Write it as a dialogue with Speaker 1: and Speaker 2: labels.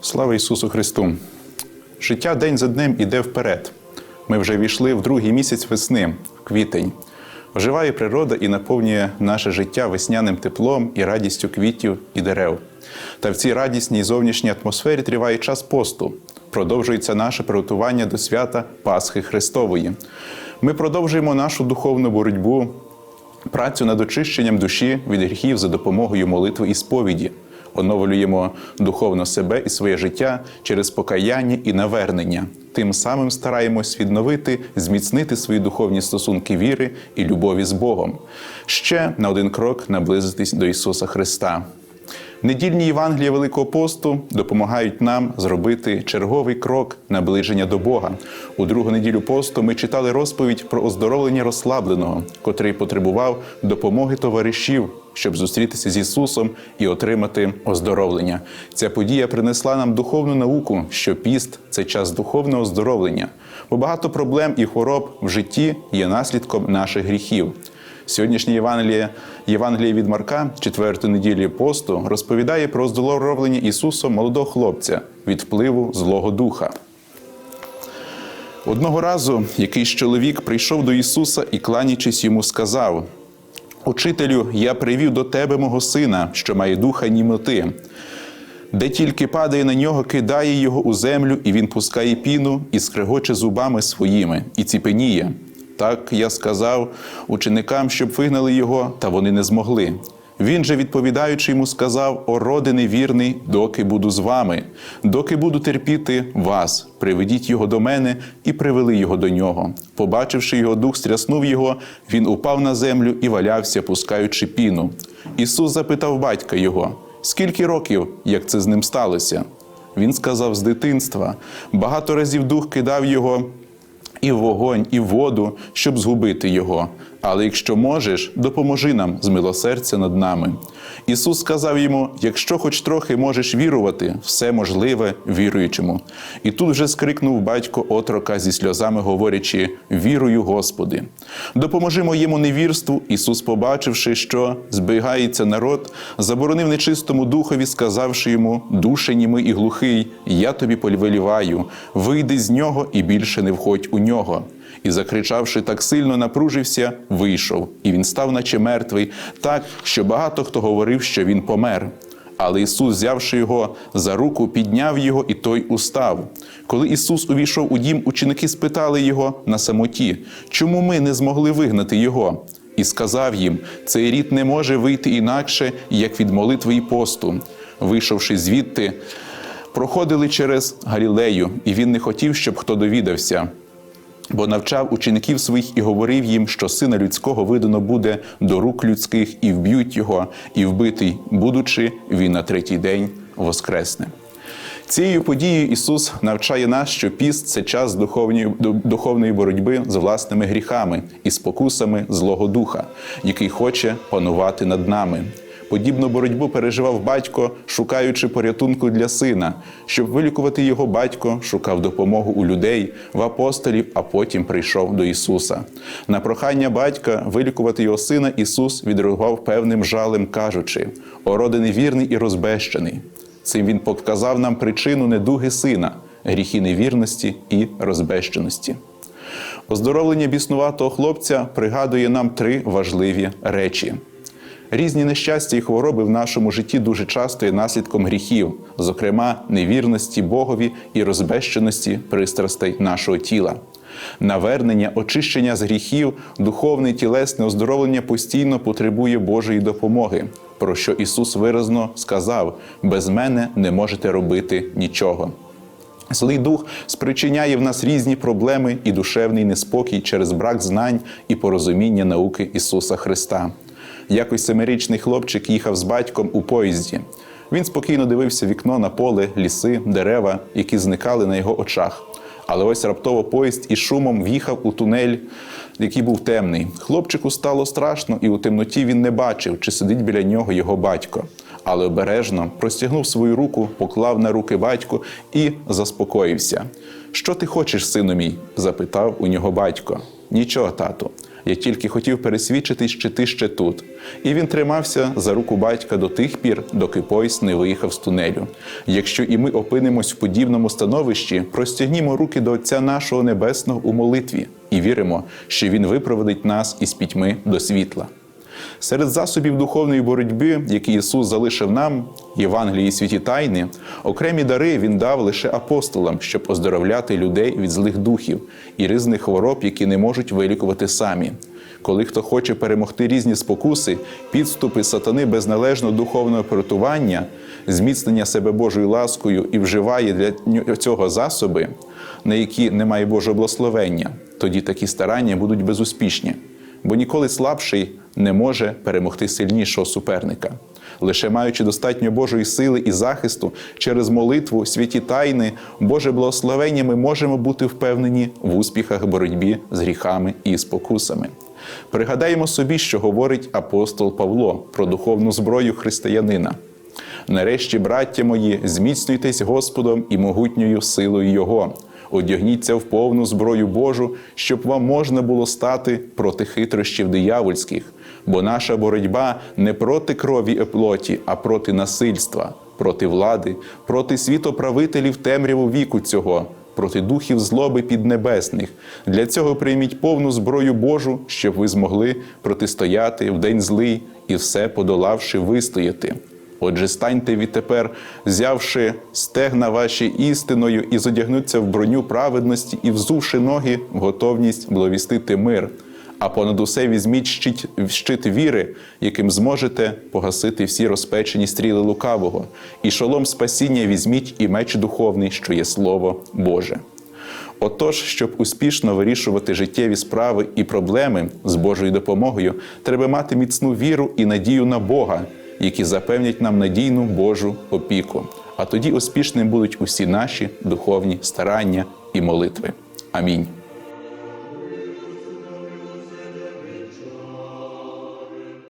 Speaker 1: Слава Ісусу Христу! Життя день за днем іде вперед. Ми вже війшли в другий місяць весни, в квітень. Оживає природа і наповнює наше життя весняним теплом і радістю квітів і дерев. Та в цій радісній зовнішній атмосфері триває час посту. Продовжується наше приготування до свята Пасхи Христової. Ми продовжуємо нашу духовну боротьбу, працю над очищенням душі від гріхів за допомогою молитви і сповіді. Оновлюємо духовно себе і своє життя через покаяння і навернення. Тим самим стараємось відновити, зміцнити свої духовні стосунки віри і любові з Богом, ще на один крок наблизитись до Ісуса Христа. Недільні Євангелія Великого посту допомагають нам зробити черговий крок наближення до Бога. У другу неділю посту ми читали розповідь про оздоровлення розслабленого, котрий потребував допомоги товаришів, щоб зустрітися з Ісусом і отримати оздоровлення. Ця подія принесла нам духовну науку, що піст це час духовного оздоровлення, бо багато проблем і хвороб в житті є наслідком наших гріхів. Сьогоднішнє Євангеліє, Євангеліє від Марка, четвертої неділі посту, розповідає про оздоровлення Ісусом молодого хлопця від впливу Злого Духа. Одного разу якийсь чоловік прийшов до Ісуса і, кланячись йому, сказав: Учителю, я привів до тебе мого сина, що має духа німоти. Де тільки падає на нього, кидає його у землю, і він пускає піну і скрегоче зубами своїми, і ціпеніє. Так я сказав ученикам, щоб вигнали його, та вони не змогли. Він же, відповідаючи йому, сказав: О, роди невірний, доки буду з вами, доки буду терпіти вас, приведіть його до мене і привели його до нього. Побачивши його, дух стряснув його, він упав на землю і валявся, пускаючи піну. Ісус запитав батька його: скільки років, як це з ним сталося? Він сказав з дитинства. Багато разів дух кидав його і вогонь, і воду, щоб згубити його. Але якщо можеш, допоможи нам з милосердя над нами. Ісус сказав йому: якщо хоч трохи можеш вірувати, все можливе віруючому. І тут вже скрикнув батько отрока зі сльозами, говорячи: Вірую, Господи. Допоможи моєму невірству. Ісус, побачивши, що збігається народ, заборонив нечистому духові, сказавши йому: Душе німий і глухий, я тобі повеліваю, вийди з нього і більше не входь у нього. І, закричавши так сильно, напружився, вийшов, і він став, наче мертвий, так, що багато хто говорив, що він помер. Але Ісус, взявши його за руку, підняв його, і той устав. Коли Ісус увійшов у дім, ученики спитали його на самоті, чому ми не змогли вигнати його? І сказав їм: цей рід не може вийти інакше, як від молитви і посту. Вийшовши звідти, проходили через Галілею, і він не хотів, щоб хто довідався бо навчав учеників своїх і говорив їм, що сина людського видано буде до рук людських, і вб'ють його, і вбитий, будучи, він на третій день воскресне. Цією подією Ісус навчає нас, що піст це час духовної, духовної боротьби з власними гріхами і спокусами Злого Духа, який хоче панувати над нами. Подібну боротьбу переживав батько, шукаючи порятунку для сина. Щоб вилікувати його батько, шукав допомогу у людей, в апостолів, а потім прийшов до Ісуса. На прохання батька вилікувати його сина Ісус відреагував певним жалем, кажучи: «О, роде невірний і розбещений. Цим він показав нам причину недуги сина, гріхи невірності і розбещеності. Оздоровлення біснуватого хлопця пригадує нам три важливі речі. Різні нещастя і хвороби в нашому житті дуже часто є наслідком гріхів, зокрема невірності Богові і розбещеності пристрастей нашого тіла. Навернення, очищення з гріхів, духовне і тілесне оздоровлення постійно потребує Божої допомоги, про що Ісус виразно сказав: без мене не можете робити нічого. Злий дух спричиняє в нас різні проблеми і душевний неспокій через брак знань і порозуміння науки Ісуса Христа. Якось семирічний хлопчик їхав з батьком у поїзді. Він спокійно дивився вікно на поле, ліси, дерева, які зникали на його очах. Але ось раптово поїзд із шумом в'їхав у тунель, який був темний. Хлопчику стало страшно, і у темноті він не бачив, чи сидить біля нього його батько. але обережно простягнув свою руку, поклав на руки батьку і заспокоївся. Що ти хочеш, сину мій? запитав у нього батько. Нічого, тату. Я тільки хотів пересвідчитись, чи ти ще тут. І він тримався за руку батька до тих пір, доки поїзд не виїхав з тунелю. Якщо і ми опинимось в подібному становищі, простягнімо руки до Отця нашого Небесного у молитві і віримо, що Він випроводить нас із пітьми до світла. Серед засобів духовної боротьби, які Ісус залишив нам, Євангелії і святі тайни, окремі дари Він дав лише апостолам, щоб оздоровляти людей від злих духів і різних хвороб, які не можуть вилікувати самі. Коли хто хоче перемогти різні спокуси, підступи сатани без належного духовного приготування, зміцнення себе Божою ласкою і вживає для цього засоби, на які немає Божого благословення, тоді такі старання будуть безуспішні бо ніколи слабший не може перемогти сильнішого суперника. Лише маючи достатньо Божої сили і захисту через молитву, святі тайни, Боже благословення, ми можемо бути впевнені в успіхах боротьбі з гріхами і спокусами. Пригадаємо собі, що говорить апостол Павло про духовну зброю християнина. Нарешті, браття мої, зміцнюйтесь Господом і могутньою силою Його. Одягніться в повну зброю Божу, щоб вам можна було стати проти хитрощів диявольських, бо наша боротьба не проти крові і плоті, а проти насильства, проти влади, проти світоправителів темряву віку цього, проти духів злоби піднебесних. Для цього прийміть повну зброю Божу, щоб ви змогли протистояти в день злий і все подолавши вистояти. Отже, станьте відтепер, взявши стегна ваші істиною, і зодягнуться в броню праведності, і взувши ноги в готовність благовістити мир. А понад усе візьміть щит, щит віри, яким зможете погасити всі розпечені стріли лукавого, і шолом спасіння візьміть і меч духовний, що є Слово Боже. Отож, щоб успішно вирішувати життєві справи і проблеми з Божою допомогою, треба мати міцну віру і надію на Бога, які запевнять нам надійну Божу опіку. А тоді успішними будуть усі наші духовні старання і молитви. Амінь.